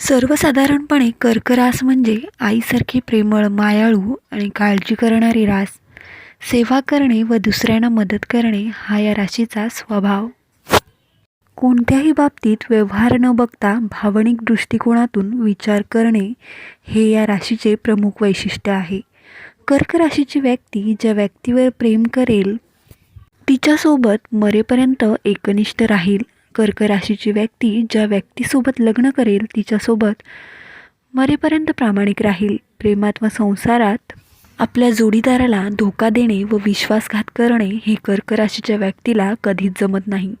सर्वसाधारणपणे कर्क रास म्हणजे आईसारखी प्रेमळ मायाळू आणि काळजी करणारी रास. सेवा करणे व दुसऱ्यांना मदत करणे हा या राशीचा स्वभाव. कोणत्याही बाबतीत व्यवहार न बघता भावनिक दृष्टिकोनातून विचार करणे हे या राशीचे प्रमुख वैशिष्ट्य आहे. कर्क राशीची व्यक्ती ज्या व्यक्तीवर प्रेम करेल तिच्यासोबत मरेपर्यंत एकनिष्ठ राहील कर्क राशीची व्यक्ती ज्या व्यक्तीसोबत लग्न करेल तिच्यासोबत मरेपर्यंत प्रामाणिक राहील. प्रेमात व संसारात आपल्या जोडीदाराला धोका देणे व विश्वासघात करणे हे कर्क राशीच्या व्यक्तीला कधीच जमत नाही.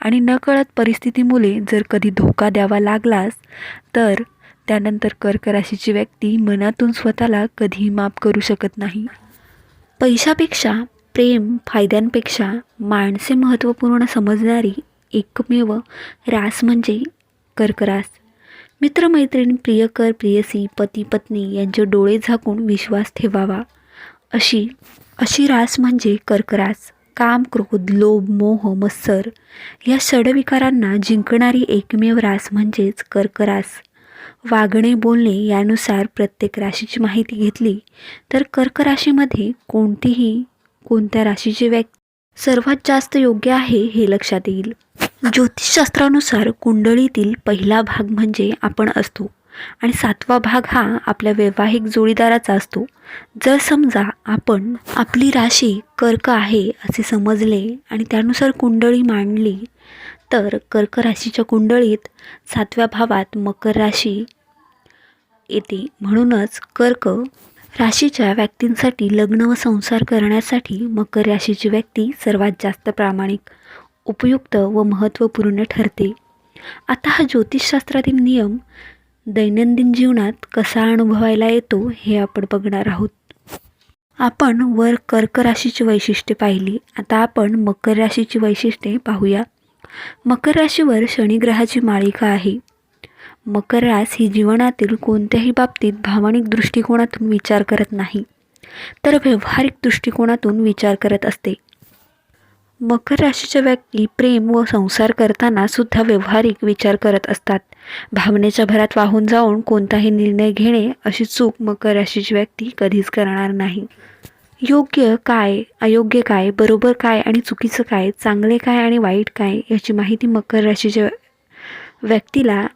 आणि नकळत परिस्थितीमुळे जर कधी धोका द्यावा लागलास तर त्यानंतर कर्क राशीची व्यक्ती मनातून स्वतःला कधीही माफ करू शकत नाही. पैशापेक्षा प्रेम फायद्यांपेक्षा माणसे महत्त्वपूर्ण समजणारी एकमेव रास म्हणजे कर्करास. मित्रमैत्रीण प्रियकर प्रियसी पती पत्नी यांचे डोळे झाकून विश्वास ठेवावा. अशी अशी रास म्हणजे कर्करास. काम क्रोध लोभ मोह मत्सर या षडविकारांना जिंकणारी एकमेव रास म्हणजेच कर्करास. वागणे बोलणे यानुसार प्रत्येक राशीची माहिती घेतली तर कर्क राशीमध्ये कोणतीही कोणत्या राशीची व्यक्ती सर्वात जास्त योग्य आहे हे लक्षात येईल. ज्योतिषशास्त्रानुसार कुंडळीतील पहिला भाग म्हणजे आपण असतो आणि सातवा भाग हा आपल्या वैवाहिक जोडीदाराचा असतो. जर समजा आपण आपली राशी कर्क आहे असे समजले आणि त्यानुसार कुंडळी मांडली तर कर्क राशीच्या कुंडळीत सातव्या भावात मकर राशी येते. म्हणूनच कर्क राशीच्या व्यक्तींसाठी लग्न व संसार करण्यासाठी मकर राशीची व्यक्ती सर्वात जास्त प्रामाणिक उपयुक्त व महत्त्वपूर्ण ठरते. आता हा ज्योतिषशास्त्रातील नियम दैनंदिन जीवनात कसा अनुभवायला येतो हे आपण बघणार आहोत. आपण वर कर्क राशीची वैशिष्ट्ये पाहिली. आता आपण मकर राशीची वैशिष्ट्ये पाहूया. मकर राशीवर शनिग्रहाची मालिका आहे. मकर रास ही जीवनातील कोणत्याही बाबतीत भावनिक दृष्टिकोनातून विचार करत नाही तर व्यावहारिक दृष्टिकोनातून विचार करत असते. मकर राशीच्या व्यक्ती प्रेम व संसार करताना सुद्धा व्यावहारिक विचार करत असतात. भावनेच्या भरात वाहून जाऊन कोणताही निर्णय घेणे अशी चूक मकर राशीची व्यक्ती कधीच करणार नाही. योग्य काय अयोग्य काय बरोबर काय आणि चुकीचं काय चांगले काय आणि वाईट काय याची माहिती मकर राशीच्या व्यक्तीला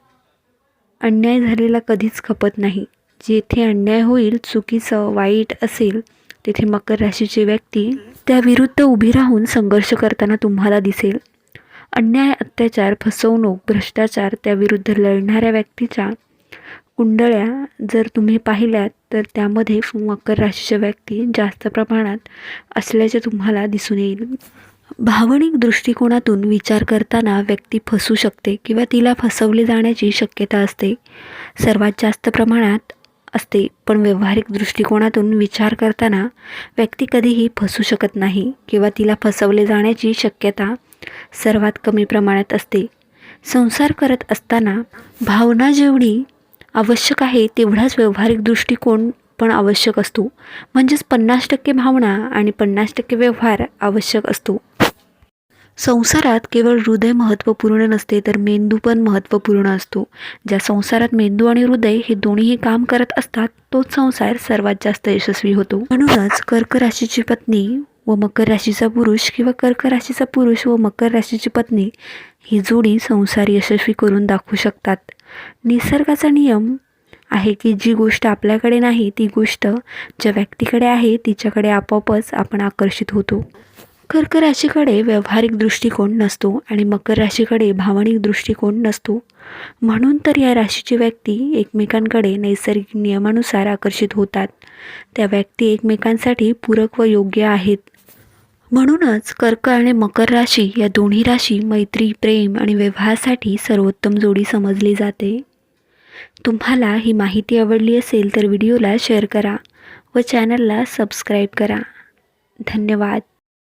अन्याय झालेला कधीच खपत नाही. जेथे अन्याय होईल चुकीचं वाईट असेल तेथे मकर राशीची व्यक्ती त्याविरुद्ध उभी राहून संघर्ष करताना तुम्हाला दिसेल. अन्याय अत्याचार फसवणूक भ्रष्टाचार त्याविरुद्ध लढणाऱ्या व्यक्तीच्या कुंडळ्या जर तुम्ही पाहिल्यात तर त्यामध्ये मकर राशीच्या व्यक्ती जास्त प्रमाणात असल्याचे तुम्हाला दिसून येईल. भावनिक दृष्टिकोनातून विचार करताना व्यक्ती फसू शकते किंवा तिला फसवले जाण्याची शक्यता असते. सर्वात जास्त प्रमाणात असते पण व्यावहारिक दृष्टिकोनातून विचार करताना व्यक्ती कधीही फसू शकत नाही किंवा तिला फसवले जाण्याची शक्यता सर्वात कमी प्रमाणात असते. संसार करत असताना भावना जेवढी आवश्यक आहे तेवढाच व्यावहारिक दृष्टिकोन पण आवश्यक असतो. म्हणजेच पन्नास टक्के भावना आणि पन्नास टक्के व्यवहार आवश्यक असतो. संसारात केवळ हृदय महत्त्वपूर्ण नसते तर मेंदू पण महत्त्वपूर्ण असतो. ज्या संसारात मेंदू आणि हृदय हे दोन्हीही काम करत असतात तोच संसार सर्वात जास्त यशस्वी होतो. म्हणूनच कर्क राशीची पत्नी व मकर राशीचा पुरुष किंवा कर्क राशीचा पुरुष व मकर राशीची पत्नी ही जोडी संसार यशस्वी करून दाखवू शकतात. निसर्गाचा नियम आहे की जी गोष्ट आपल्याकडे नाही ती गोष्ट ज्या व्यक्तीकडे आहे तिच्याकडे आपोआपच आपण आकर्षित होतो. कर्क राशीकडे व्यावहारिक दृष्टिकोन नसतो आणि मकर राशीकडे भावनिक दृष्टिकोन नसतो. म्हणून तर या राशीची व्यक्ती एकमेकांकडे नैसर्गिक नियमानुसार आकर्षित होतात. त्या व्यक्ती एकमेकांसाठी पूरक व योग्य आहेत. म्हणूनच कर्क आणि मकर राशी या दोन्ही राशी मैत्री प्रेम आणि व्यवहारासाठी सर्वोत्तम जोडी समजली जाते. तुम्हाला ही माहिती आवडली असेल तर व्हिडिओला शेअर करा व चॅनलला सबस्क्राईब करा. धन्यवाद.